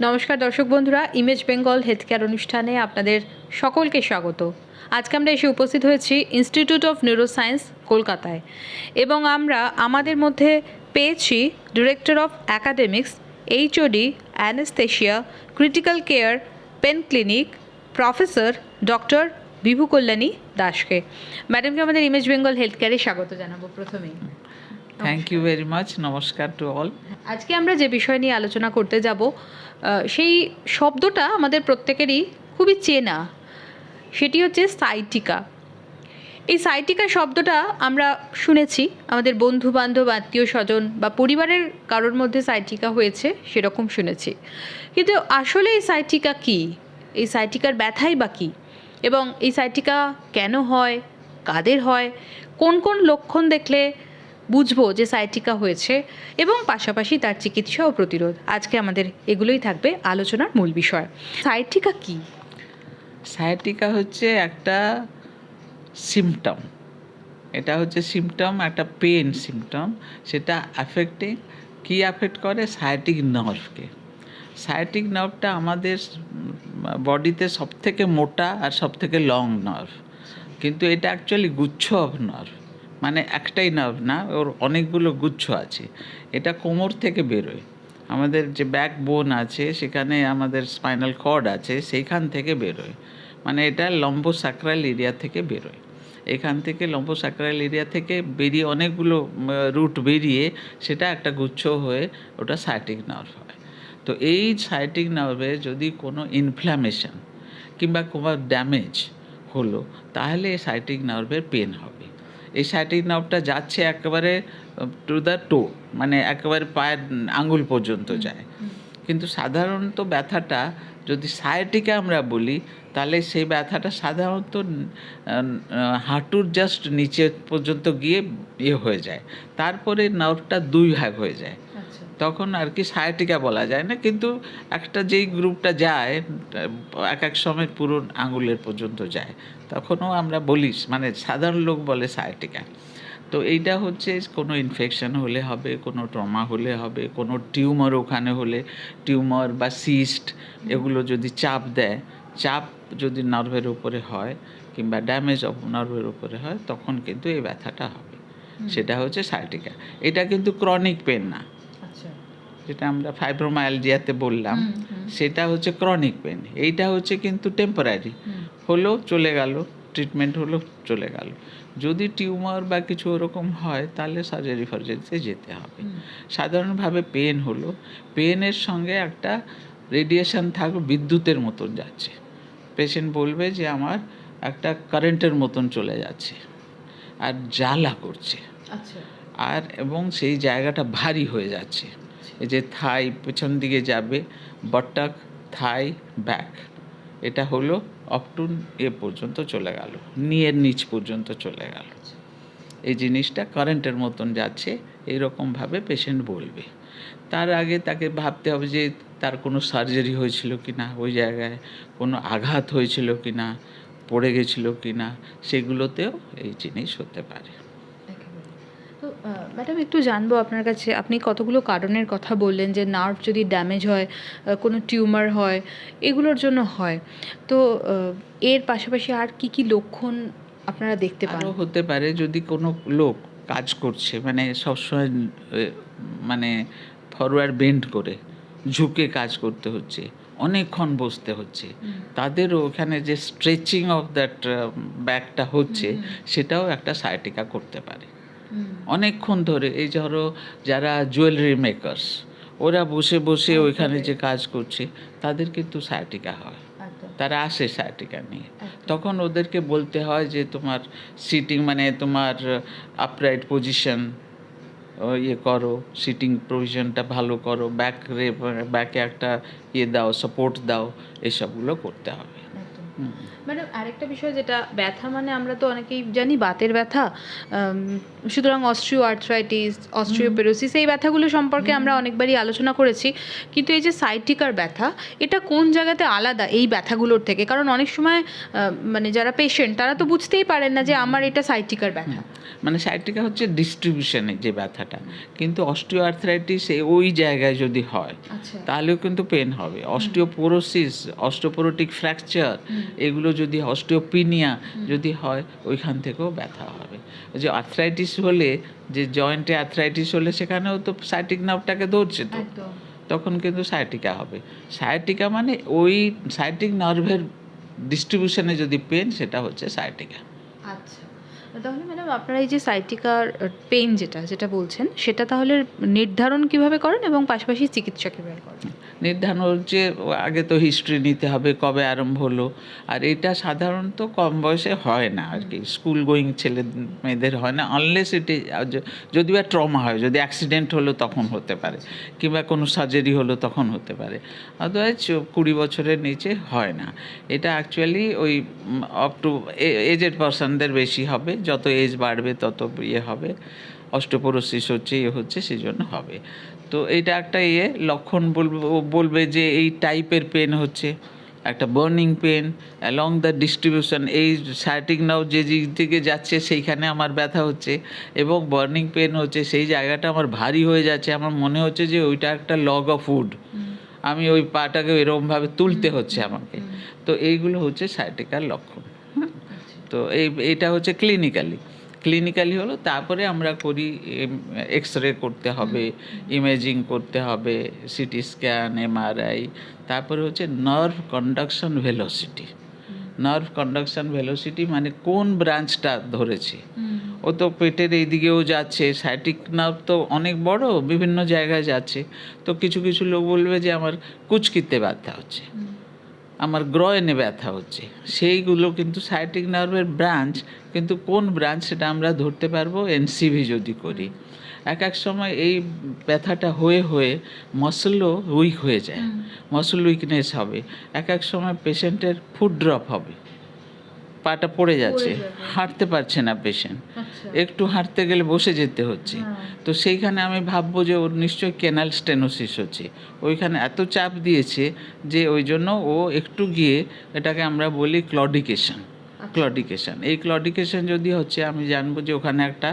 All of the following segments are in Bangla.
নমস্কার দর্শক বন্ধুরা ইমেজ বেঙ্গল হেলথ কেয়ার অনুষ্ঠানে আপনাদের সকলকে স্বাগত। আজকে আমরা এসে উপস্থিত হয়েছি ইনস্টিটিউট অফ নিউরোসায়েন্স কলকাতায়। এবং আমরা আমাদের মধ্যে পেয়েছি director of academics HOD anaesthesia critical care pain clinic professor doctor Bibhu Kalyani দাসকে ম্যাডামকে আমাদের ইমেজ বেঙ্গল হেলথ কেয়ারে স্বাগত জানাব প্রথমেই। থ্যাংক ইউ ভেরি মাচ নমস্কার টু অল আজকে আমরা যে বিষয় নিয়ে আলোচনা করতে যাব সেই শব্দটা আমাদের প্রত্যেকেরই খুবই চেনা। সেটি হচ্ছে সাইটিকা। এই সাইটিকা শব্দটা আমরা শুনেছি, আমাদের বন্ধু বান্ধব আত্মীয় স্বজন বা পরিবারের কারোর মধ্যে সাইটিকা হয়েছে, সেরকম শুনেছি। কিন্তু আসলে এই সাইটিকা কি? এই সাইটিকার ব্যথাই বা কী? এবং এই সাইটিকা কেন হয়? কাদের হয়? কোন কোন লক্ষণ দেখলে বুঝব যে সাইটিকা হয়েছে এবং পাশাপাশি তার চিকিৎসা ও প্রতিরোধ। আজকে আমাদের এগুলোই থাকবে আলোচনার মূল বিষয়। সাইটিকা কি? সায়াটিকা হচ্ছে একটা সিমটম এটা হচ্ছে সিমটম একটা পেন সিমটম সেটা অ্যাফেক্টিং কি অ্যাফেক্ট করে? সায়াটিক নার্ভকে সায়াটিক নার্ভটা আমাদের বডিতে সবথেকে মোটা আর সব থেকে লং নার্ভ কিন্তু এটা অ্যাকচুয়ালি গুচ্ছ অফ নার্ভ মানে একটাই নার্ভ না? ওর অনেকগুলো গুচ্ছ আছে। এটা কোমর থেকে বেরোয়। আমাদের যে ব্যাক বোন আছে, সেখানে আমাদের স্পাইনাল কর্ড আছে, সেইখান থেকে বেরোয়। মানে এটা লম্বোসাক্রাল এরিয়া থেকে বেরোয়। এখান থেকে লম্বোসাক্রাল এরিয়া থেকে বেরিয়ে অনেকগুলো রুট বেরিয়ে সেটা একটা গুচ্ছ হয়ে ওটা সাইটিক নার্ভ হয়। তো এই সাইটিক নার্ভে যদি কোনো ইনফ্ল্যামেশন কিংবা কোনো ড্যামেজ হলো, তাহলে সাইটিক নার্ভের পেন হবে। এই সাইটিক নবটা যাচ্ছে একেবারে টু দ্য টো মানে একেবারে পায়ের আঙুল পর্যন্ত যায়। কিন্তু সাধারণত ব্যথাটা যদি সায়াটিকে আমরা বলি তাহলে সেই ব্যথাটা সাধারণত হাঁটুর জাস্ট নিচে পর্যন্ত গিয়ে ইয়ে হয়ে যায়। তারপরে নার্ভটা দুই ভাগ হয়ে যায়। তখন আর কি সায়াটিকা বলা যায় না কিন্তু একটা যেই গ্রুপটা যায় এক এক সময় পুরো আঙুলের পর্যন্ত যায়। তখনও আমরা বলি মানে সাধারণ লোক বলে সায়াটিকা তো এইটা হচ্ছে কোনো ইনফেকশন হলে হবে কোনো ট্রমা হলে হবে কোনো টিউমার ওখানে হলে টিউমার বা সিস্ট এগুলো যদি চাপ দেয় চাপ যদি নার্ভের উপরে হয় কিংবা ড্যামেজ অফ নার্ভের উপরে হয় তখন কিন্তু এই ব্যথাটা হবে। সেটা হচ্ছে সায়াটিকা এটা কিন্তু ক্রনিক পেন না। যেটা আমরা ফাইব্রোমায়ালজিয়াতে বললাম। সেটা হচ্ছে ক্রনিক পেন এইটা হচ্ছে কিন্তু টেম্পোরারি হলো চলে গেল ট্রিটমেন্ট হলো চলে গেল। যদি টিউমার বা কিছু ওরকম হয় তাহলে সার্জারি ফার্জারিতে যেতে হবে। সাধারণভাবে পেন হলো পেনের সঙ্গে একটা রেডিয়েশন থাকবে বিদ্যুতের মতন যাচ্ছে। পেশেন্ট বলবে যে আমার একটা কারেন্টের মতন চলে যাচ্ছে আর জ্বালা করছে। আচ্ছা। আর এবং সেই জায়গাটা ভারী হয়ে যাচ্ছে। এই যে থাই পেছন দিকে যাবে, বটক, থাই, ব্যাক। এটা হলো অপ টু এ পর্যন্ত চলে গেল নিয়ের নিচ পর্যন্ত চলে গেল। এই জিনিসটা কারেন্টের মতন যাচ্ছে এইরকমভাবে পেশেন্ট বলবে। তার আগে তাকে ভাবতে হবে যে তার কোনো সার্জারি হয়েছিল কি না ওই জায়গায় কোনো আঘাত হয়েছিল কি না পড়ে গেছিল কি না সেগুলোতেও এই জিনিস হতে পারে। ম্যাডাম একটু জানব আপনার কাছে। আপনি কতগুলো কারণের কথা বললেন যে নার্ভ যদি ড্যামেজ হয় কোনো টিউমার হয় এগুলোর জন্য হয়। তো এর পাশাপাশি আর কি কি লক্ষণ আপনারা দেখতে পান? হতে পারে যদি কোনো লোক কাজ করছে মানে সবসময় মানে ফরওয়ার্ড বেন্ড করে ঝুঁকে কাজ করতে হচ্ছে অনেকক্ষণ বসতে হচ্ছে তাদেরও ওখানে যে স্ট্রেচিং অফ দ্যাট ব্যাকটা হচ্ছে সেটাও একটা সায়াটিকা করতে পারে। অনেকক্ষণ ধরে এই ধরো যারা জুয়েলারি মেকার্স ওরা বসে বসে ওইখানে যে কাজ করছে তাদের কিন্তু সায়াটিকা হয়। তারা আসে সায়াটিকা নিয়ে। তখন ওদেরকে বলতে হয় যে তোমার সিটিং মানে তোমার আপরাইট পজিশন ইয়ে করো সিটিং প্রভিশনটা ভালো করো ব্যাক রে ব্যাকে একটা ইয়ে দাও সাপোর্ট দাও এসবগুলো করতে হবে। ম্যাডাম আরেকটা বিষয় যেটা ব্যথা মানে আমরা তো অনেকেই জানি বাতের ব্যথা সুতরাং অস্ট্রিও আর্থ্রাইটিস অস্ট্রিওপেরোসিস এই ব্যথাগুলো সম্পর্কে আমরা অনেকবারই আলোচনা করেছি। কিন্তু এই যে সাইটিকার ব্যথা এটা কোন জায়গাতে আলাদা এই ব্যথাগুলোর থেকে? কারণ অনেক সময় মানে যারা পেশেন্ট তারা তো বুঝতেই পারেন না যে আমার এটা সাইটিকার ব্যথা। মানে সাইটিকা হচ্ছে ডিস্ট্রিবিউশনের যে ব্যথাটা। কিন্তু অস্টিও আর্থ্রাইটিস ওই জায়গায় যদি হয় আচ্ছা। তাহলেও কিন্তু পেন হবে। অস্টিওপোরোসিস অস্টিওপোরোটিক ফ্র্যাকচার এগুলো যদি অস্টিওপিনিয়া যদি হয় ওইখান থেকেও ব্যথা হবে। যে আর্থ্রাইটিস হলে যে জয়েন্টে আর্থ্রাইটিস হলে সেখানেও তো সাইটিক নার্ভটাকে ধরছে তো। তখন কিন্তু সায়াটিকা হবে। সায়াটিকা মানে ওই সাইটিক নার্ভের ডিস্ট্রিবিউশনে যদি পেন সেটা হচ্ছে সায়াটিকা আচ্ছা। তাহলে ম্যাডাম আপনারা এই যে সাইটিকার পেন যেটা যেটা বলছেন সেটা তাহলে নির্ধারণ কীভাবে করেন এবং পাশাপাশি চিকিৎসা কীভাবে করেন? নির্ধারণ হচ্ছে আগে তো হিস্ট্রি নিতে হবে, কবে আরম্ভ হলো। আর এটা সাধারণত কম বয়সে হয় না আর কি। স্কুল গোয়িং ছেলে মেয়েদের হয় না আনলেস এটি যদি বা ট্রমা হয়, যদি অ্যাক্সিডেন্ট হলো তখন হতে পারে, কিংবা কোনো সার্জারি হলো তখন হতে পারে। আদারওয়াইজ কুড়ি বছরের নিচে হয় না। এটা অ্যাকচুয়ালি ওই আপ টু এজেড পার্সনদের বেশি হবে, যত এজ বাড়বে তত ইয়ে হবে, অস্টোপোরোসিস হচ্ছে ইয়ে হচ্ছে সেই জন্য হবে। তো এটা একটা ইয়ে লক্ষণ বলবে যে এই টাইপের পেন হচ্ছে। একটা burning pain along the distribution এই সার্টিং নাও যে দিক থেকে যাচ্ছে সেইখানে আমার ব্যথা হচ্ছে এবং বার্নিং পেন হচ্ছে সেই জায়গাটা আমার ভারী হয়ে যাচ্ছে। আমার মনে হচ্ছে যে ওইটা একটা লগ অফ উড আমি ওই পাটাকে এরকমভাবে তুলতে হচ্ছে আমাকে। তো এইগুলো হচ্ছে সাইটিকার লক্ষণ। হ্যাঁ? তো এই এটা হচ্ছে ক্লিনিক্যালি ক্লিনিক্যালি হলো তারপরে আমরা করি এক্স রে করতে হবে ইমেজিং করতে হবে সিটি স্ক্যান এমআরআই তারপরে হচ্ছে nerve conduction velocity nerve conduction velocity মানে কোন ব্রাঞ্চটা ধরেছে? ও তো পেটের এই দিকেও যাচ্ছে সাইটিক নার্ভ তো অনেক বড় বিভিন্ন জায়গায় যাচ্ছে। তো কিছু কিছু লোক বলবে যে আমার কুচকিতে ব্যথা হচ্ছে। আমার গ্রয়নে ব্যথা হচ্ছে। সেইগুলো কিন্তু সাইটিক নার্ভের ব্রাঞ্চ কিন্তু কোন ব্রাঞ্চ সেটা আমরা ধরতে পারব? এনসিভি যদি করি। এক এক সময় এই ব্যথাটা হয়ে হয়ে মাসলও উইক হয়ে যায়। মসল উইকনেস হবে। এক এক সময় পেশেন্টের ফুড ড্রপ হবে। পাটা পড়ে যাচ্ছে হাঁটতে পারছে না পেশেন্ট আচ্ছা। একটু হাঁটতে গেলে বসে যেতে হচ্ছে। তো সেইখানে আমি ভাববো যে ওর নিশ্চয়ই কেনাল স্টেনোসিস হচ্ছে। ওইখানে এত চাপ দিয়েছে যে ওই জন্য ও একটু গিয়ে এটাকে আমরা বলি ক্লডিকেশন ক্লডিকেশন এই ক্লডিকেশন যদি হচ্ছে আমি জানব যে ওখানে একটা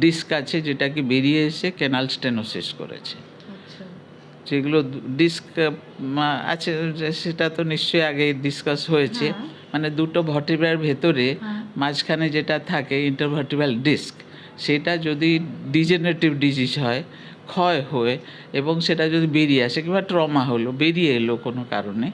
ডিস্ক আছে যেটাকে বেরিয়ে এসে কেনাল স্টেনোসিস করেছে। আচ্ছা। যেগুলো ডিস্ক আছে সেটা তো নিশ্চয়ই আগে ডিসকাস হয়েছে। হ্যাঁ। মানে দুটো ভর্টিব্রার ভেতরে হ্যাঁ। মাঝখানে যেটা থাকে ইন্টারভার্টিব্রাল ডিস্ক সেটা যদি ডিজেনারেটিভ ডিজিজ হয় ক্ষয় হয়ে এবং সেটা যদি বেরিয়ে আসে কিংবা ট্রমা হলো বেরিয়ে এলো কোনো কারণে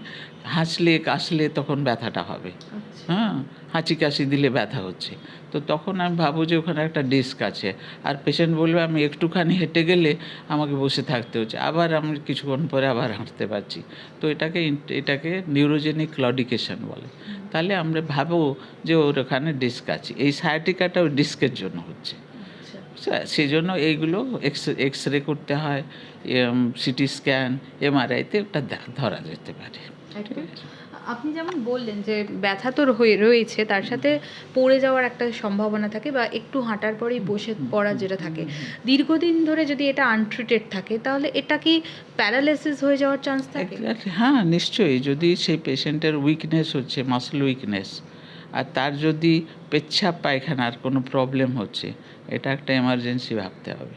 হাসলে কাশলে তখন ব্যথাটা হবে। আচ্ছা। হ্যাঁ। হাঁচি কাশি দিলে ব্যথা হচ্ছে। তো তখন আমি ভাবো যে ওখানে একটা ডিস্ক আছে। আর পেশেন্ট বলবে আমি একটুখানি হেঁটে গেলে আমাকে বসে থাকতে হচ্ছে। আবার আমি কিছুক্ষণ পরে আবার হাঁটতে পারছি। তো এটাকে এটাকে নিউরোজেনিক ক্লডিকেশন বলে। তাহলে আমরা ভাবো যে ওর ওখানে ডিস্ক আছে। এই সায়াটিকাটা ওই ডিস্কের জন্য হচ্ছে। আচ্ছা। সেই জন্য এইগুলো এক্স এক্স রে করতে হয় সিটি স্ক্যান এমআরআইতে ওটা ধরা যেতে পারে। আপনি যেমন বললেন যে ব্যথা তো রয়েছে তার সাথে পড়ে যাওয়ার একটা সম্ভাবনা থাকে বা একটু হাঁটার পরেই বসে পড়া যেটা থাকে। দীর্ঘদিন ধরে যদি এটা আনট্রিটেড থাকে, তাহলে এটা কি প্যারালাইসিস হয়ে যাওয়ার চান্স থাকে? হ্যাঁ নিশ্চয়ই। যদি সেই পেশেন্টের উইকনেস হচ্ছে মাসল উইকনেস আর তার যদি পেচ্ছাপ পায়খানার কোনো প্রবলেম হচ্ছে, এটা একটা এমার্জেন্সি ভাবতে হবে।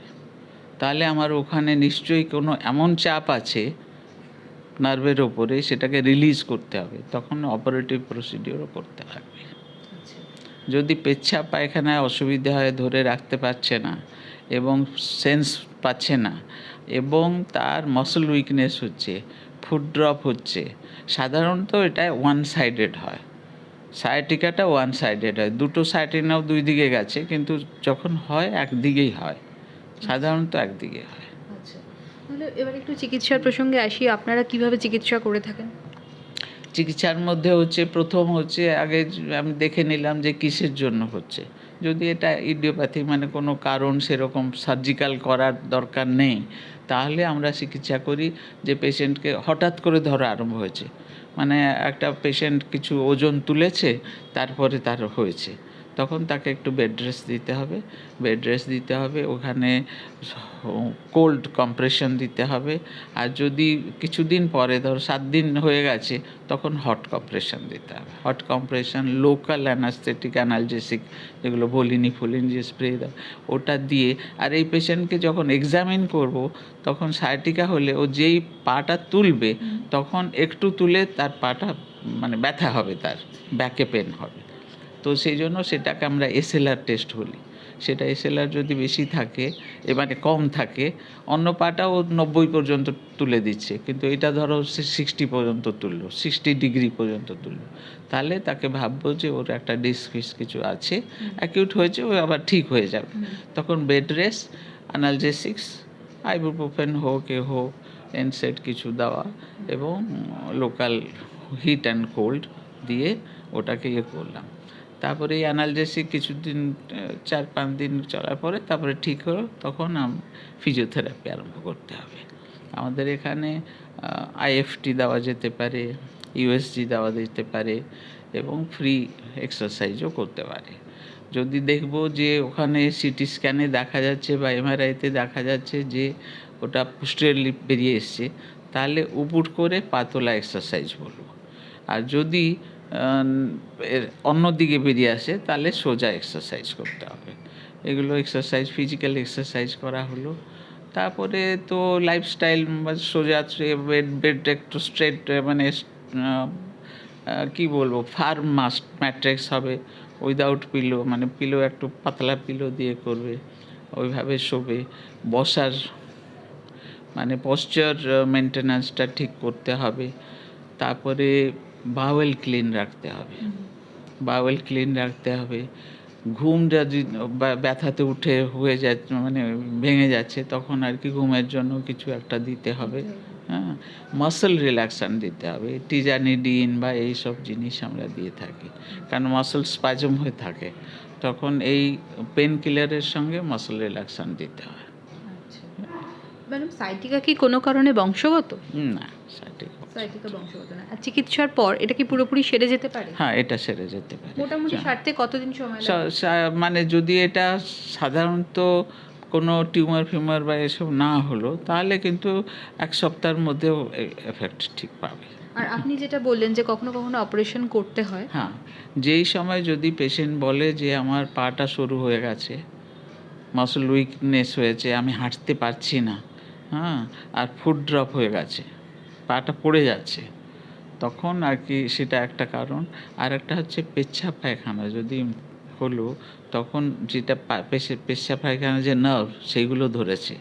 তাহলে আমার ওখানে নিশ্চয়ই কোনো এমন চাপ আছে নার্ভের ওপরে সেটাকে রিলিজ করতে হবে তখন অপারেটিভ প্রসিডিওরও করতে লাগবে। আচ্ছা। যদি পেচ্ছাপ পায়খানায় অসুবিধা হয় ধরে রাখতে পারছে না এবং সেন্স পাচ্ছে না এবং তার মাসল উইকনেস হচ্ছে ফুড ড্রপ হচ্ছে সাধারণত এটা ওয়ান সাইডেড হয়। সায়াটিকাটা ওয়ান সাইডেড হয়। দুটো সাইটিনাও দুই দিকে গেছে কিন্তু যখন হয় একদিকেই হয়। সাধারণত একদিকে হয়। তাহলে এবার একটু চিকিৎসার প্রসঙ্গে আসি, আপনারা কীভাবে চিকিৎসা করে থাকেন? চিকিৎসার মধ্যে হচ্ছে, প্রথম হচ্ছে, আগে আমি দেখে নিলাম যে কিসের জন্য হচ্ছে। যদি এটা ইডিওপ্যাথি মানে কোনো কারণ সেরকম সার্জিক্যাল করার দরকার নেই, তাহলে আমরা চিকিৎসা করি যে পেশেন্টকে হঠাৎ করে ধরা আরম্ভ হয়েছে। মানে একটা পেশেন্ট কিছু ওজন তুলেছে, তারপরে তার হয়েছে। তখন তাকে একটু বেড রেস্ট দিতে হবে। বেড রেস্ট দিতে হবে ওখানে কোল্ড কম্প্রেশন দিতে হবে। আর যদি কিছুদিন পরে ধরো সাত দিন হয়ে গেছে তখন হট কম্প্রেশন দিতে হবে। Hot compression local anaesthetic analgesic যেগুলো বলিনি ফুলিনি যে স্প্রে দেয় ওটা দিয়ে আর এই পেশেন্টকে যখন এক্সামিন করব তখন সায়াটিকা হলে ও যেই পাটা তুলবে তখন একটু তুলে তার পাটা মানে ব্যথা হবে তার ব্যাকে পেন হবে। তো সেই জন্য সেটাকে আমরা এসএলআর টেস্ট বলি। সেটা এসএলআর যদি বেশি থাকে এ মানে কম থাকে অন্য পাটাও নব্বই পর্যন্ত তুলে দিচ্ছে। কিন্তু এটা ধরো সে সিক্সটি পর্যন্ত তুললো সিক্সটি ডিগ্রি পর্যন্ত তুললো। তাহলে তাকে ভাববো যে ওর একটা ডিস্ক ফিস কিছু আছে অ্যাকিউট হয়েছে ও আবার ঠিক হয়ে যাবে। তখন বেড রেস্ট অ্যানালজেসিক্স আইবুপ্রোফেন হোক এ হোক এনসেট কিছু দেওয়া এবং লোকাল হিট অ্যান্ড কোল্ড দিয়ে ওটাকে ইয়ে করলাম। তারপরে এই অ্যানালজেসিক কিছুদিন চার পাঁচ দিন চলার পরে তারপরে ঠিক হলো, তখন ফিজিওথেরাপি আরম্ভ করতে হবে। আমাদের এখানে আইএফটি দেওয়া যেতে পারে ইউএসজি দেওয়া যেতে পারে এবং ফ্রি এক্সারসাইজও করতে পারে। যদি দেখব যে ওখানে সিটি স্ক্যানে দেখা যাচ্ছে বা এমআরআইতে দেখা যাচ্ছে যে ওটা পোস্টেরলি বেরিয়ে এসছে, তাহলে উপুট করে পাতলা এক্সারসাইজ বলব। আর যদি অন্য দিকে বেরিয়ে আসে, তাহলে সোজা এক্সারসাইজ করতে হবে। এগুলো এক্সারসাইজ ফিজিক্যাল এক্সারসাইজ করা হলো। তারপরে তো লাইফস্টাইল বা সোজা বেড বেড একটু স্ট্রেট মানে কি বলব ফার্ম মাস্ট ম্যাট্রিক্স হবে। উইদাউট পিলো মানে পিলো একটু পাতলা পিলো দিয়ে করবে, ওইভাবে শোবে। বসার মানে পশ্চার মেনটেন্যান্সটা ঠিক করতে হবে। তারপরে বাওয়েল ক্লিন রাখতে হবে। বাওয়েল ক্লিন রাখতে হবে। ঘুম যদি ব্যথাতে উঠে হয়ে যাচ্ছে মানে ভেঙে যাচ্ছে, তখন আর কি ঘুমের জন্য কিছু একটা দিতে হবে। হ্যাঁ মাসল রিল্যাক্সান দিতে হবে। টিজানিডিন বা এই সব জিনিস আমরা দিয়ে থাকি। কারণ মাসল স্পাজম হয়ে থাকে। তখন এই পেন কিলারের সঙ্গে মাসল রিল্যাক্সান দিতে হয়। ম্যাডাম সাইটিকা কি কোনো কারণে বংশগত? না সাইটিকা বংশগত। না। আর চিকিৎসার পর এটা কি পুরোপুরি সেরে যেতে পারে? হ্যাঁ এটা সেরে যেতে পারে। মোটামুটি সারতে কতদিন সময় লাগে? মানে যদি এটা সাধারণত কোনো টিউমার ফিউমার বা এসব না হলো তাহলে কিন্তু এক সপ্তাহের মধ্যেও এফেক্ট ঠিক পাবে। আর আপনি যেটা বললেন যে কখনো কখনো অপারেশন করতে হয়। হ্যাঁ যেই সময় যদি পেশেন্ট বলে যে আমার পাটা সরু হয়ে গেছে মাসল উইকনেস হয়েছে আমি হাঁটতে পারছি না হ্যাঁ আর ফুড ড্রপ হয়ে গেছে। পাটা পড়ে যাচ্ছে। তখন আর কি সেটা একটা কারণ। আর একটা হচ্ছে পেচ্ছাপ পায়খানা। যদি হলো তখন যেটা পেচ্ছাপ পায়খানা যে নার্ভ সেইগুলো ধরেছে।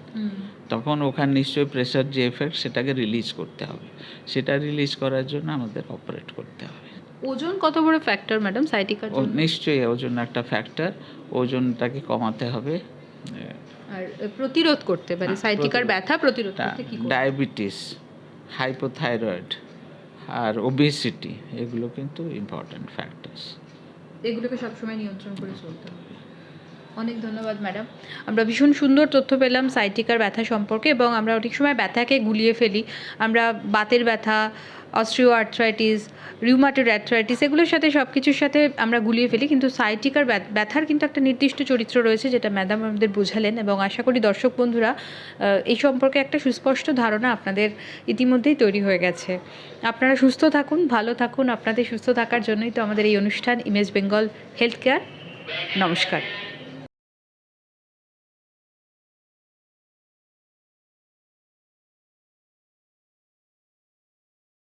তখন ওখানে নিশ্চয়ই প্রেশার যে এফেক্ট সেটাকে রিলিজ করতে হবে। সেটা রিলিজ করার জন্য আমাদের অপারেট করতে হবে। ওজন কত বড় ফ্যাক্টর ম্যাডাম সাইটিকার নিশ্চয়ই ওজন একটা ফ্যাক্টর ওজনটাকে কমাতে হবে। আর প্রতিরোধ করতে পারে হ্যাঁ, সাইটিকার। ব্যথা প্রতিরোধ করতে কি ডায়াবেটিস হাইপোথাইরয়েড আর ওবেসিটি এগুলো কিন্তু ইম্পর্ট্যান্ট ফ্যাক্টরস এগুলোকে সবসময় নিয়ন্ত্রণ করে চলতে হবে। অনেক ধন্যবাদ ম্যাডাম আমরা ভীষণ সুন্দর তথ্য পেলাম সাইটিকার ব্যথা সম্পর্কে এবং আমরা অনেক সময় ব্যথাকে গুলিয়ে ফেলি। আমরা বাতের ব্যথা অস্ট্রিও আর্থ্রাইটিস রিউমাটেড আর্থ্রাইটিস এগুলোর সাথে সব কিছুর সাথে আমরা গুলিয়ে ফেলি, কিন্তু সাইটিকার ব্যথার কিন্তু একটা নির্দিষ্ট চরিত্র রয়েছে যেটা ম্যাডাম আমাদের বোঝালেন এবং আশা করি দর্শক বন্ধুরা এই সম্পর্কে একটা সুস্পষ্ট ধারণা আপনাদের ইতিমধ্যেই তৈরি হয়ে গেছে। আপনারা সুস্থ থাকুন, ভালো থাকুন, আপনাদের সুস্থ থাকার জন্যই তো আমাদের এই অনুষ্ঠান ইমেজ বেঙ্গল হেলথ কেয়ার নমস্কার।